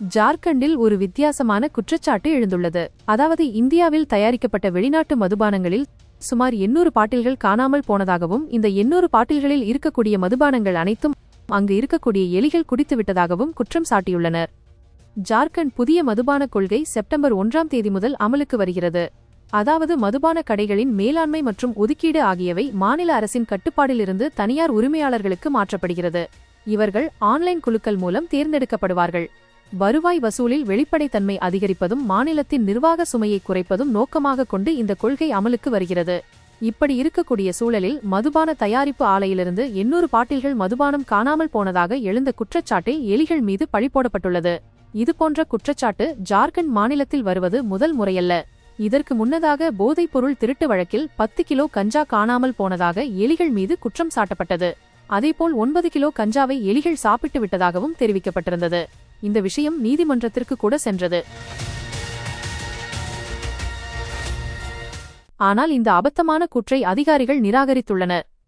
ஜார்க்கண்டில் ஒரு வித்தியாசமான குற்றச்சாட்டு எழுந்துள்ளது. அதாவது இந்தியாவில் தயாரிக்கப்பட்ட வெளிநாட்டு மதுபானங்களில் சுமார் எண்ணூறு பாட்டில்கள் காணாமல் போனதாகவும் இந்த எண்ணூறு பாட்டில்களில் இருக்கக்கூடிய மதுபானங்கள் அனைத்தும் அங்கு இருக்கக்கூடிய எலிகள் குடித்துவிட்டதாகவும் குற்றம் சாட்டியுள்ளனர். ஜார்க்கண்ட் புதிய மதுபான கொள்கை செப்டம்பர் ஒன்றாம் தேதி முதல் அமலுக்கு வருகிறது. அதாவது மதுபான கடைகளின் மேலாண்மை மற்றும் ஒதுக்கீடு ஆகியவை மாநில அரசின் கட்டுப்பாடிலிருந்து தனியார் உரிமையாளர்களுக்கு மாற்றப்படுகிறது. இவர்கள் ஆன்லைன் குழுக்கள் மூலம் தேர்ந்தெடுக்கப்படுவார்கள். வருவாய் வசூலில் வெளிப்படைத்தன்மை அதிகரிப்பதும் மாநிலத்தின் நிர்வாக சுமையை குறைப்பதும் நோக்கமாக கொண்டு இந்த கொள்கை அமலுக்கு வருகிறது. இப்படி இருக்கக்கூடிய சூழலில் மதுபான தயாரிப்பு ஆலையிலிருந்து எண்ணூறு பாட்டில்கள் மதுபானம் காணாமல் போனதாக எழுந்த குற்றச்சாட்டில் எலிகள் மீது பழி போடப்பட்டுள்ளது. இதுபோன்ற குற்றச்சாட்டு ஜார்க்கண்ட் மாநிலத்தில் வருவது முதல் முறையல்ல. இதற்கு முன்னதாக போதைப்பொருள் திருட்டு வழக்கில் பத்து கிலோ கஞ்சா காணாமல் போனதாக எலிகள் மீது குற்றம் சாட்டப்பட்டது. அதேபோல் ஒன்பது கிலோ கஞ்சாவை எலிகள் சாப்பிட்டு விட்டதாகவும் தெரிவிக்கப்பட்டிருந்தது. இந்த விஷயம் நீதிமன்றத்திற்கு கூட சென்றது. ஆனால் இந்த அபத்தமான கூற்றை அதிகாரிகள் நிராகரித்துள்ளனர்.